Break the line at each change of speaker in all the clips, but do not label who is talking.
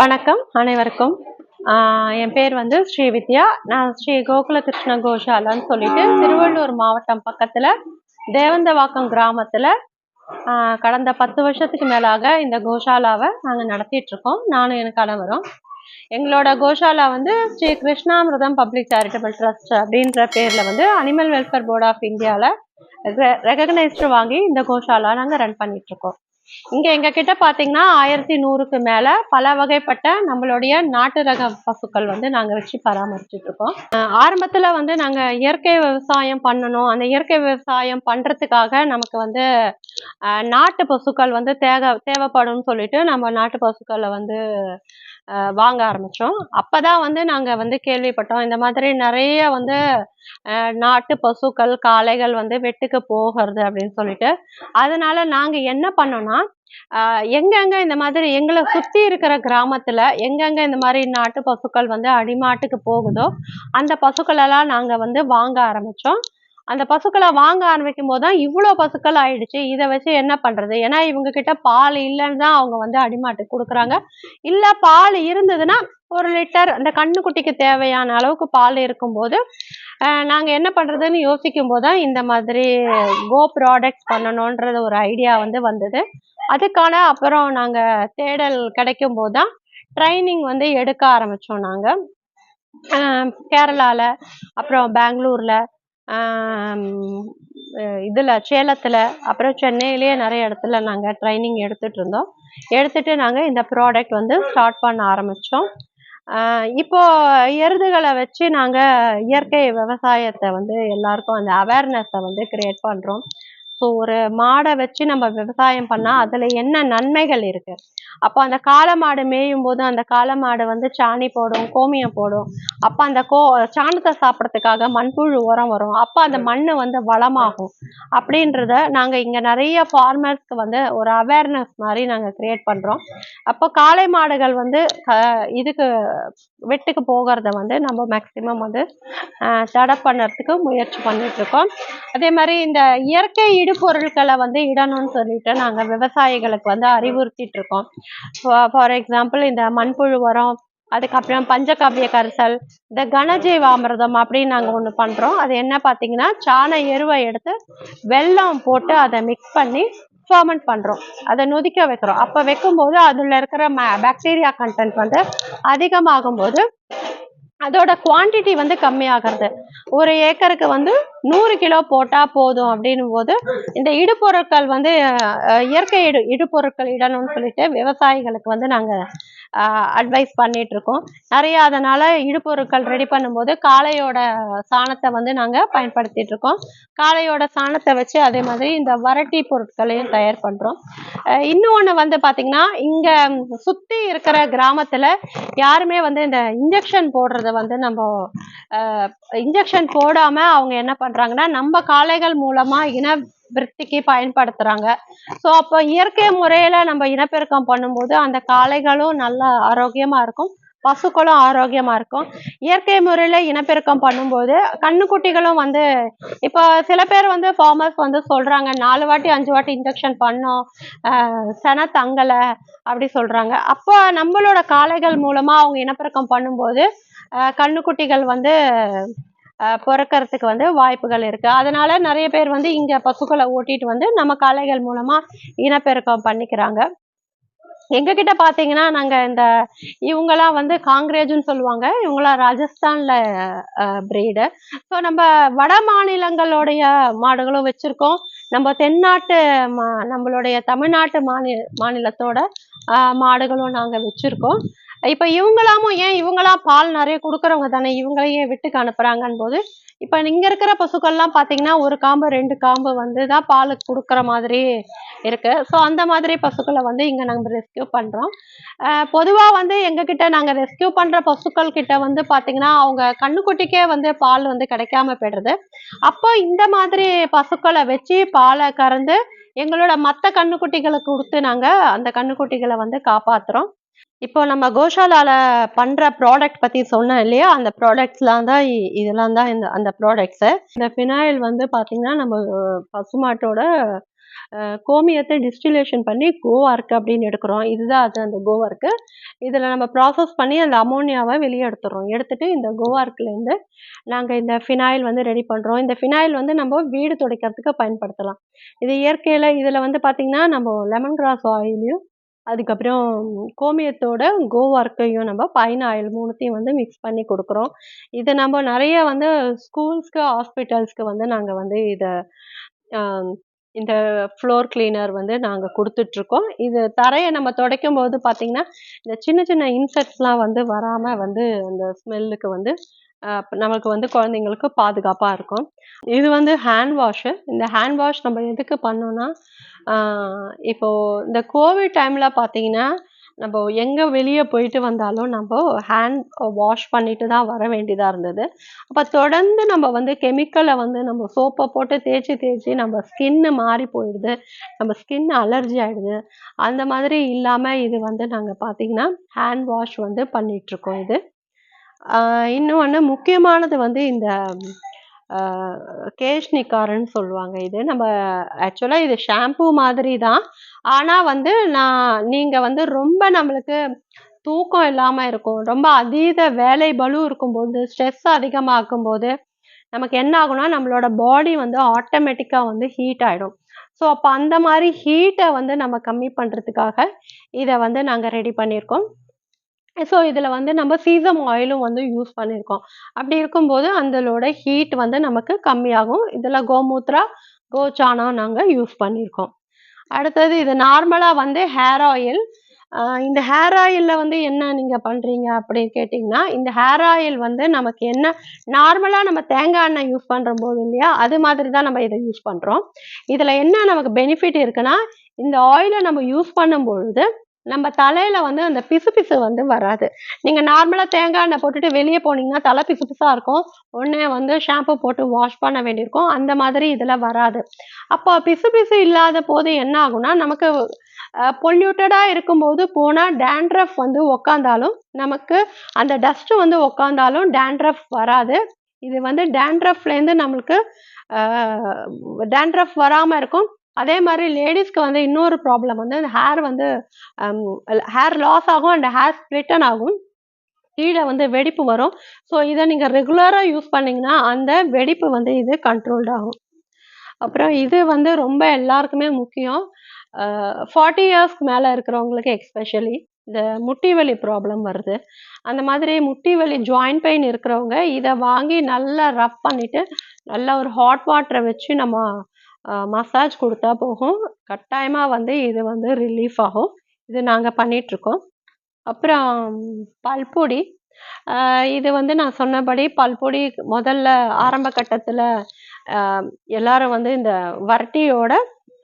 வணக்கம் அனைவருக்கும். என் பேர் வந்து ஸ்ரீ வித்யா நான் ஸ்ரீ கோகுல கிருஷ்ண கோஷாலான்னு சொல்லிட்டு திருவள்ளூர் மாவட்டம் பக்கத்துல தேவந்தவாக்கம் கிராமத்துல கடந்த பத்து வருஷத்துக்கு மேலாக இந்த கோஷாலாவை நாங்கள் நடத்திட்டு இருக்கோம். நானும் என் கணவரும். எங்களோட கோஷாலா வந்து Shri Krishnamritham public charitable trust அப்படின்ற பேர்ல வந்து அனிமல் வெல்ஃபேர் போர்ட் ஆஃப் இந்தியாவில் ரெகக்னைஸ்டு வாங்கி இந்த கோஷாலா நாங்கள் ரன் பண்ணிட்டு இருக்கோம். இங்க எங்க கிட்ட பாத்தீங்கன்னா ஆயிரத்தி நூறுக்கு மேல பல வகைப்பட்ட நம்மளுடைய நாட்டு ரக பசுக்கள் வந்து நாங்க வச்சு பராமரிச்சுட்டு இருக்கோம். ஆரம்பத்துல வந்து நாங்க இயற்கை விவசாயம் பண்ணணும். அந்த இயற்கை விவசாயம் பண்றதுக்காக நமக்கு வந்து நாட்டு பசுக்கள் வந்து தேவை தேவைப்படும்னு சொல்லிட்டு நம்ம நாட்டு பசுக்களை வந்து வாங்க வாங்க ஆரம்பிச்சோம். அப்பதான் வந்து நாங்க வந்து கேள்விப்பட்டோம். இந்த மாதிரி நிறைய வந்து நாட்டு பசுக்கள் காளைகள் வந்து வெட்டுக்கு போகிறது அப்படின்னு சொல்லிட்டு. அதனால நாங்க என்ன பண்ணோம்னா எங்கெங்க இந்த மாதிரி எங்களை சுற்றி இருக்கிற கிராமத்துல எங்கெங்க இந்த மாதிரி நாட்டு பசுக்கள் வந்து அடிமாட்டுக்கு போகுதோ அந்த பசுக்கள் எல்லாம் நாங்க வந்து வாங்க ஆரம்பிச்சோம். அந்த பசுக்களை வாங்க ஆரம்பிக்கும் போது தான் இவ்வளோ பசுக்கள் ஆயிடுச்சு. இதை வச்சு என்ன பண்றது? ஏன்னா இவங்க கிட்ட பால் இல்லைன்னு தான் அவங்க வந்து அடிமாட்டுக்கு கொடுக்குறாங்க. இல்லை பால் இருந்ததுன்னா ஒரு லிட்டர் அந்த கண்ணுக்குட்டிக்கு தேவையான அளவுக்கு பால் இருக்கும்போது நாங்கள் என்ன பண்ணுறதுன்னு யோசிக்கும் போது தான் இந்த மாதிரி கோ ப்ராடக்ட் பண்ணணுன்றது ஒரு ஐடியா வந்து வந்தது. அதுக்கான அப்புறம் நாங்கள் தேடல் கிடைக்கும் போது தான் ட்ரைனிங் வந்து எடுக்க ஆரம்பித்தோம் நாங்கள் கேரளாவில் அப்புறம் பெங்களூரில் இதில் சேலத்தில் அப்புறம் சென்னையிலேயே நிறைய இடத்துல நாங்கள் ட்ரைனிங் எடுத்துகிட்டு இருந்தோம். எடுத்துகிட்டு நாங்கள் இந்த ப்ராடக்ட் வந்து ஸ்டார்ட் பண்ண ஆரம்பித்தோம் இப்போ எருதுகளை வச்சு நாங்கள் இயற்கை விவசாயத்தை வந்து எல்லாருக்கும் அந்த அவேர்னஸை வந்து கிரியேட் பண்ணுறோம் ஸோ ஒரு மாடை வச்சு நம்ம விவசாயம் பண்ணால் அதில் என்ன நன்மைகள் இருக்குது அப்போ அந்த காளை மாடு மேயும் போது அந்த காளை மாடு வந்து சாணி போடும் கோமியம் போடும். அப்ப அந்த கோ சாணத்தை சாப்பிட்றதுக்காக மண்புழு உரம் வரும். அப்ப அந்த மண்ணு வந்து வளமாகும். அப்படின்றத நாங்க இங்க நிறைய ஃபார்மர்ஸ்க்கு வந்து ஒரு அவேர்னஸ் மாதிரி நாங்க கிரியேட் பண்றோம். அப்போ காளை மாடுகள் வந்து க- இதுக்கு வெட்டுக்கு போகிறத வந்து நம்ம மேக்சிமம் வந்து தடை பண்ணுறதுக்கு முயற்சி பண்ணிட்டு இருக்கோம். அதே மாதிரி இந்த இயற்கை இடுபொருட்களை வந்து இடணும்னு சொல்லிட்டு நாங்கள் விவசாயிகளுக்கு வந்து அறிவுறுத்திட்டு இருக்கோம். ஃபார் எக்ஸாம்பிள் இந்த மண்புழு உரம் அதுக்கப்புறம் பஞ்சகாவிய கரிசல் இந்த கனஜீவாமிர்தம் அப்படின்னு நாங்கள் ஒன்று பண்ணுறோம் அது என்ன பார்த்தீங்கன்னா சாண எருவை எடுத்து வெல்லம் போட்டு அதை மிக்ஸ் பண்ணி ஃபர்மெண்ட் பண்ணுறோம் அதை நொதிக்க வைக்கிறோம். அப்போ வைக்கும்போது அதில் இருக்கிற பாக்டீரியா கண்டென்ட் வந்து அதிகமாகும் போது அதோட குவான்டிட்டி வந்து கம்மியாகிறது. ஒரு ஏக்கருக்கு வந்து நூறு கிலோ போட்டால் போதும் அப்படின்னும் போது இந்த இடுபொருட்கள் வந்து இயற்கை இடு இடுபொருட்கள் இடணும்னு சொல்லிட்டு விவசாயிகளுக்கு வந்து நாங்க அட்வைஸ் பண்ணிட்டு இருக்கோம் நிறைய அதனால இடுபொருட்கள் ரெடி பண்ணும்போது காளையோட சாணத்தை வந்து நாங்கள் பயன்படுத்திட்டு இருக்கோம் காளையோட சாணத்தை வச்சு அதே மாதிரி இந்த வரட்டி பொருட்களையும் தயார் பண்றோம். இன்னொன்று வந்து பார்த்திங்கன்னா இங்க சுத்தி இருக்கிற கிராமத்துல யாருமே வந்து இந்த இன்ஜெக்ஷன் போடுறத வந்து நம்ம இன்ஜெக்ஷன் போடாம அவங்க என்ன பண்றாங்கன்னா நம்ம காளைகள் மூலமா இன விருத்திக்கு பயன்படுத்துறாங்க. ஸோ அப்போ இயற்கை முறையில நம்ம இனப்பெருக்கம் பண்ணும்போது அந்த காளைகளும் நல்ல ஆரோக்கியமா இருக்கும் பசுக்களும் ஆரோக்கியமா இருக்கும். இயற்கை முறையில இனப்பெருக்கம் பண்ணும்போது கண்ணுக்குட்டிகளும் வந்து இப்போ சில பேர் வந்து ஃபார்மர்ஸ் வந்து சொல்றாங்க நாலு வாட்டி அஞ்சு வாட்டி இன்ஜெக்ஷன் பண்ணோம் சன சென அப்படி சொல்றாங்க. அப்போ நம்மளோட காளைகள் மூலமா அவங்க இனப்பெருக்கம் பண்ணும்போது கண்ணுக்குட்டிகள் வந்து பிறக்கறதுக்கு வந்து வாய்ப்புகள் இருக்கு. அதனால நிறைய பேர் வந்து இங்க பசுக்களை ஓட்டிட்டு வந்து நம்ம காளைகள் மூலமா இனப்பெருக்கம் பண்ணிக்கிறாங்க. எங்க கிட்ட பாத்தீங்கன்னா நாங்க இந்த இவங்கெல்லாம் வந்து காங்கிரேஜ்னு சொல்லுவாங்க. இவங்களாம் ராஜஸ்தான்ல பிரீடு ஸோ நம்ம வட மாநிலங்களுடைய மாடுகளும் வச்சிருக்கோம். நம்ம தென்னாட்டு மா நம்மளுடைய தமிழ்நாட்டு மாநில மாநிலத்தோட மாடுகளும் நாங்க வச்சிருக்கோம். இப்ப இவங்களாமும் ஏன் இவங்களாம் பால் நிறைய கொடுக்குறவங்க தானே? இவங்களையே விட்டுக்கு அனுப்புறாங்கன்னு போது இப்ப இங்க இருக்கிற பசுக்கள்லாம் பாத்தீங்கன்னா ஒரு காம்பு ரெண்டு காம்பு வந்து தான் பால் கொடுக்குற மாதிரி இருக்கு. ஸோ அந்த மாதிரி பசுக்களை வந்து இங்க நம்ம ரெஸ்கியூ பண்றோம். பொதுவாக பொதுவா வந்து எங்க கிட்ட நாங்க ரெஸ்கியூ பண்ற பசுக்கள் கிட்ட வந்து பாத்தீங்கன்னா அவங்க கண்ணுக்குட்டிக்கே வந்து பால் வந்து கிடைக்காம போயிடுறது. அப்போ இந்த மாதிரி பசுக்களை வச்சு பாலை கறந்து எங்களோட மற்ற கண்ணுக்குட்டிகளை கொடுத்து நாங்கள் அந்த கண்ணுக்குட்டிகளை வந்து காப்பாத்துறோம். இப்போ நம்ம கோஷாலால பண்ற ப்ராடக்ட் பத்தி சொன்னேன் இல்லையா? அந்த ப்ராடக்ட்ஸ்லாம் தான் இ- இதெல்லாம் தான் இந்த அந்த ப்ராடக்ட்ஸ் இந்த ஃபினாயில் வந்து பாத்தீங்கன்னா நம்ம அஹ், பசுமாட்டோட அஹ், கோமியத்தை டிஸ்டிலேஷன் பண்ணி கோவார்க்கு அப்படின்னு எடுக்கிறோம். இதுதான் அது அந்த கோவார்க்கு இதில் நம்ம ப்ராசஸ் பண்ணி அந்த அமோனியாவை வெளியே எடுத்துடுறோம். எடுத்துட்டு இந்த கோவார்க்லேருந்து நாங்கள் இந்த ஃபினாயில் வந்து ரெடி பண்ணுறோம் இந்த ஃபினாயில் வந்து நம்ம வீடு துடைக்கிறதுக்கு பயன்படுத்தலாம். இது இயற்கையில் இதில் வந்து பார்த்திங்கன்னா நம்ம லெமன் கிராஸ் ஆயிலையும் அதுக்கப்புறம் கோமியத்தோட கோவார்க்கையும் நம்ம பைன் ஆயில் மூணுத்தையும் வந்து மிக்ஸ் பண்ணி கொடுக்குறோம். இதை நம்ம நிறைய வந்து ஸ்கூல்ஸ்க்கு ஹாஸ்பிட்டல்ஸ்க்கு வந்து நாங்கள் வந்து இதை இந்த ஃப்ளோர் கிளீனர் வந்து நாங்கள் கொடுத்துட்ருக்கோம். இது தரையை நம்ம துடைக்கும் போது பார்த்திங்கன்னா இந்த சின்ன சின்ன இன்செக்ட்ஸ்லாம் வந்து வராமல் வந்து அந்த ஸ்மெல்லுக்கு வந்து நமக்கு வந்து குழந்தைங்களுக்கு பாதுகாப்பாக இருக்கும். இது வந்து ஹேண்ட் வாஷு இந்த ஹேண்ட் வாஷ் நம்ம எதுக்கு பண்ணோம்னா இப்போது இந்த கோவிட் டைமில் பார்த்தீங்கன்னா நம்ம எங்கே வெளியே போயிட்டு வந்தாலும் நம்ம ஹேண்ட் வாஷ் பண்ணிட்டு தான் வர வேண்டியதாக இருந்தது. அப்போ தொடர்ந்து நம்ம வந்து கெமிக்கலை வந்து நம்ம சோப்பை போட்டு தேய்ச்சி தேய்ச்சி நம்ம ஸ்கின்னு மாறி போயிடுது. நம்ம ஸ்கின் அலர்ஜி ஆகிடுது அந்த மாதிரி இல்லாமல் இது வந்து நாங்கள் பார்த்தீங்கன்னா ஹேண்ட் வாஷ் வந்து பண்ணிகிட்ருக்கோம் இது. இன்னொன்று முக்கியமானது வந்து இந்த கேஷ்னிக்காரன்னு சொல்லுவாங்க இது. நம்ம ஆக்சுவலாக இது ஷாம்பு மாதிரி தான். ஆனால் வந்து நான் நீங்கள் வந்து ரொம்ப நம்மளுக்கு தூக்கம் இல்லாமல் இருக்கும். ரொம்ப அதீத வேலை பலு இருக்கும்போது ஸ்ட்ரெஸ் அதிகமாக்கும் போது நமக்கு என்ன ஆகும்னா நம்மளோட பாடி வந்து ஆட்டோமேட்டிக்காக வந்து ஹீட் ஆகிடும் ஸோ அப்போ அந்த மாதிரி ஹீட்டை வந்து நம்ம கம்மி பண்ணுறதுக்காக இதை வந்து நாங்கள் ரெடி பண்ணியிருக்கோம். ஸோ இதில் வந்து நம்ம சீசம் ஆயிலும் வந்து யூஸ் பண்ணியிருக்கோம் அப்படி இருக்கும்போது அதோட ஹீட் வந்து நமக்கு கம்மியாகும். இதில் கோமூத்ரா கோச்சானம் நாங்கள் யூஸ் பண்ணியிருக்கோம் அடுத்தது இது நார்மலாக வந்து ஹேர் ஆயில் இந்த ஹேர் ஆயிலில் வந்து என்ன நீங்கள் பண்ணுறீங்க அப்படின்னு கேட்டிங்கன்னா இந்த ஹேர் ஆயில் வந்து நமக்கு என்ன நார்மலாக நம்ம தேங்காய் எண்ணெய் யூஸ் பண்ணுற போது இல்லையா அது மாதிரி தான் நம்ம இதை யூஸ் பண்ணுறோம் இதில் என்ன நமக்கு பெனிஃபிட் இருக்குன்னா இந்த ஆயிலை நம்ம யூஸ் பண்ணும் பொழுது நம்ம தலையில வந்து அந்த பிசுபிசு வந்து வராது. நீங்க நார்மலா தேங்காய் எண்ணெய் போட்டுட்டு வெளியே போனீங்கன்னா தலை பிசுபிசா இருக்கும். உடனே வந்து ஷாம்பு போட்டு வாஷ் பண்ண வேண்டியிருக்கும். அந்த மாதிரி இதுல வராது. அப்போ பிசுபிசு இல்லாத போது என்ன ஆகும்னா நமக்கு பொல்யூட்டடா இருக்கும்போது போனா டேண்ட்ரஃப் வந்து உக்காந்தாலும் நமக்கு அந்த டஸ்ட் வந்து உக்காந்தாலும் டேண்ட்ரஃப் வராது. இது வந்து டேண்ட்ரஃப்லேருந்து நம்மளுக்கு டேண்ட்ரஃப் வராமல் இருக்கும். அதே மாதிரி லேடிஸ்க்கு வந்து இன்னொரு ப்ராப்ளம் வந்து அந்த ஹேர் வந்து ஹேர் லாஸ் ஆகும் அண்ட் ஹேர் ஸ்ப்ளிட்டன் ஆகும். கீழே வந்து வெடிப்பு வரும். ஸோ இதை நீங்கள் ரெகுலராக யூஸ் பண்ணீங்கன்னா அந்த வெடிப்பு வந்து இது கண்ட்ரோல்ட் ஆகும். அப்புறம் இது வந்து ரொம்ப எல்லாருக்குமே முக்கியம். ஃபார்ட்டி இயர்ஸ்க்கு மேலே இருக்கிறவங்களுக்கு எக்ஸ்பெஷலி இந்த முட்டி வலி ப்ராப்ளம் வருது. அந்த மாதிரி முட்டி வலி ஜாயிண்ட் பெயின் இருக்கிறவங்க இதை வாங்கி நல்லா ரப் பண்ணிவிட்டு நல்லா ஒரு ஹாட் வாட்டரை வச்சு நம்ம மசாஜ் கொடுத்தா போகும். கட்டாயமாக வந்து இது வந்து ரிலீஃப் ஆகும். இது நாங்கள் பண்ணிகிட்ருக்கோம் அப்புறம் பல்பொடி இது வந்து நான் சொன்னபடி பல்பொடி முதல்ல ஆரம்ப கட்டத்தில் எல்லாரும் வந்து இந்த வரட்டியோட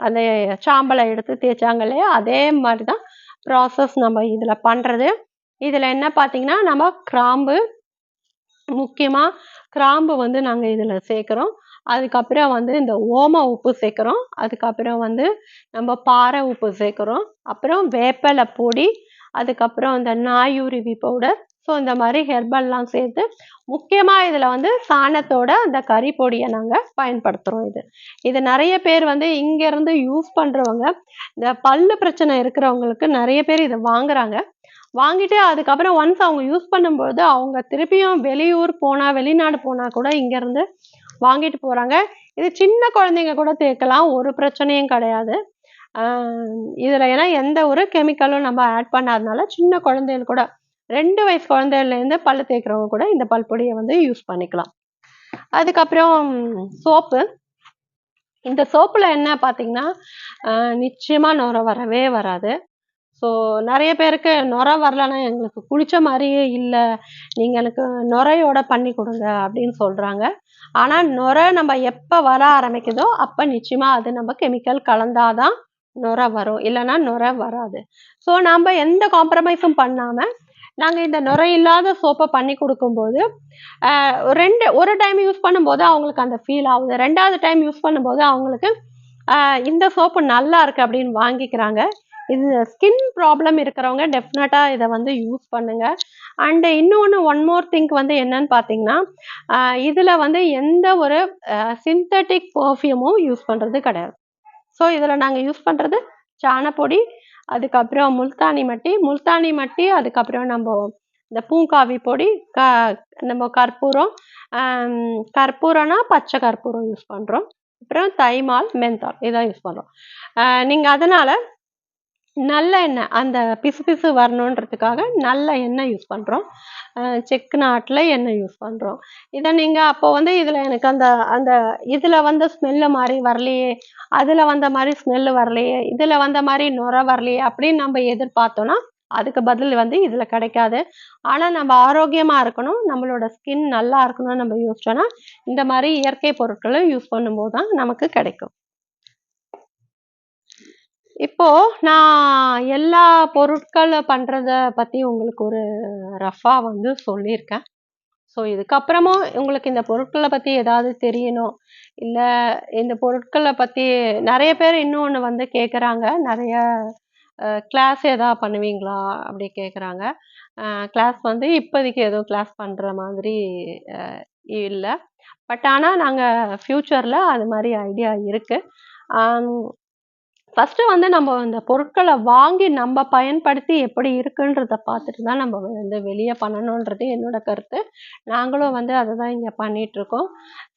அந்த சாம்பலை எடுத்து தேய்ச்சாங்க இல்லையா? அதே மாதிரி தான் ப்ராசஸ் நம்ம இதில் பண்ணுறது இதில் என்ன பார்த்தீங்கன்னா நம்ம கிராம்பு முக்கியமாக கிராம்பு வந்து நாங்கள் இதில் சேர்க்குறோம். அதுக்கப்புறம் வந்து இந்த ஓம உப்பு சேர்க்குறோம். அதுக்கப்புறம் வந்து நம்ம பாறை உப்பு சேர்க்குறோம். அப்புறம் வேப்பிலை பொடி அதுக்கப்புறம் இந்த நாயுருவி பவுடர் ஸோ இந்த மாதிரி ஹெர்பல்லாம் சேர்த்து முக்கியமாக இதில் வந்து சாணத்தோட அந்த கறி பொடியை நாங்கள் பயன்படுத்துகிறோம் இது. இது நிறைய பேர் வந்து இங்கேருந்து யூஸ் பண்ணுறவங்க இந்த பல்லு பிரச்சனை இருக்கிறவங்களுக்கு நிறைய பேர் இதை வாங்குறாங்க. வாங்கிட்டு அதுக்கப்புறம் ஒன்ஸ் அவங்க யூஸ் பண்ணும்போது அவங்க திருப்பியும் வெளியூர் போனால் வெளிநாடு போனால் கூட இங்கேருந்து வாங்கிட்டு போகிறாங்க இது சின்ன குழந்தைங்க கூட தேய்க்கலாம் ஒரு பிரச்சனையும் கிடையாது. இதில் ஏன்னா எந்த ஒரு கெமிக்கலும் நம்ம ஆட் பண்ணாதனால சின்ன குழந்தைகள் கூட ரெண்டு வயசு குழந்தைகள்லேருந்து பல் தேய்க்கிறவங்க கூட இந்த பல்பொடியை வந்து யூஸ் பண்ணிக்கலாம். அதுக்கப்புறம் சோப்பு. இந்த சோப்பில் என்ன பார்த்தீங்கன்னா நிச்சயமாக நுரை வரவே வராது. ஸோ நிறைய பேருக்கு நுரை வரலன்னா எங்களுக்கு குளிச்ச மாதிரியே இல்லை. நீங்கள் எனக்கு நுரையோட பண்ணி கொடுங்க அப்படின்னு சொல்கிறாங்க ஆனால் நுரை நம்ம எப்போ வர ஆரம்பிக்குதோ அப்போ நிச்சயமாக அது நம்ம கெமிக்கல் கலந்தாதான் நுரை வரும். இல்லைன்னா நுரை வராது. ஸோ நம்ம எந்த காம்ப்ரமைஸும் பண்ணாமல் நாங்கள் இந்த நுரை இல்லாத சோப்பை பண்ணி கொடுக்கும்போது ரெண்டு ஒரு டைம் யூஸ் பண்ணும்போது அவங்களுக்கு அந்த ஃபீல் ஆகுது. ரெண்டாவது டைம் யூஸ் பண்ணும்போது அவங்களுக்கு இந்த சோப்பு நல்லா இருக்கு அப்படின்னு வாங்கிக்கிறாங்க. இது ஸ்கின் ப்ராப்ளம் இருக்கிறவங்க டெஃபினட்டாக இதை வந்து யூஸ் பண்ணுங்க. அண்ட் இன்னொன்று ஒன் மோர் திங்க் வந்து என்னன்னு பார்த்தீங்கன்னா இதில் வந்து எந்த ஒரு சிந்தட்டிக் பர்ஃப்யூமும் யூஸ் பண்ணுறது கிடையாது. ஸோ இதில் நாங்கள் யூஸ் பண்ணுறது சாணப்பொடி அதுக்கப்புறம் முல்தானி மட்டி. முல்தானி மட்டி அதுக்கப்புறம் நம்ம இந்த பூங்காவி பொடி க நம்ம கற்பூரம் கற்பூரம்னா பச்சை கற்பூரம் யூஸ் பண்ணுறோம் அப்புறம் தைமால் மென்தால் இதான் யூஸ் பண்ணுறோம் நீங்கள் அதனால் நல்ல எண்ணெய் அந்த பிசு பிசு வரணுன்றதுக்காக நல்ல எண்ணெய் யூஸ் பண்ணுறோம் செக்கு நாட்டில் எண்ணெய் யூஸ் பண்ணுறோம் இதை நீங்கள் அப்போது வந்து இதில் எனக்கு அந்த அந்த இதில் வந்த ஸ்மெல்லு மாதிரி வரலையே அதில் வந்த மாதிரி ஸ்மெல்லு வரலையே இதில் வந்த மாதிரி நுர வரலையே அப்படின்னு நம்ம எதிர்பார்த்தோன்னா அதுக்கு பதில் வந்து இதில் கிடைக்காது. ஆனால் நம்ம ஆரோக்கியமாக இருக்கணும் நம்மளோட ஸ்கின் நல்லா இருக்கணும்னு நம்ம யோசிச்சோன்னா இந்த மாதிரி இயற்கை பொருட்களை யூஸ் பண்ணும்போது தான் நமக்கு கிடைக்கும். இப்போ நான் எல்லா பொருட்களை பண்ணுறத பற்றி உங்களுக்கு ஒரு ரஃபாக வந்து சொல்லியிருக்கேன். ஸோ இதுக்கப்புறமும் உங்களுக்கு இந்த பொருட்களை பற்றி ஏதாவது தெரியணும். இல்லை இந்த பொருட்களை பற்றி நிறைய பேர் இன்னொன்று வந்து கேட்குறாங்க நிறைய கிளாஸ் ஏதாவது பண்ணுவீங்களா? அப்படி கேட்குறாங்க கிளாஸ் வந்து இப்போதைக்கு எதுவும் கிளாஸ் பண்ணுற மாதிரி இல்லை. பட் ஆனால் நாங்கள் ஃப்யூச்சரில் அது மாதிரி ஐடியா இருக்குது ஃபஸ்ட்டு வந்து நம்ம இந்த பொருட்களை வாங்கி நம்ம பயன்படுத்தி எப்படி இருக்குன்றத பார்த்துட்டு தான் நம்ம வந்து வெளியே பண்ணணுன்றது என்னோட கருத்து. நாங்களும் வந்து அதை தான் இங்கே பண்ணிகிட்ருக்கோம்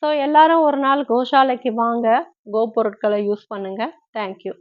ஸோ எல்லாரும் ஒரு நாள் கோஷாலைக்கு வாங்க. கோ பொருட்களை யூஸ் பண்ணுங்கள் தேங்க்யூ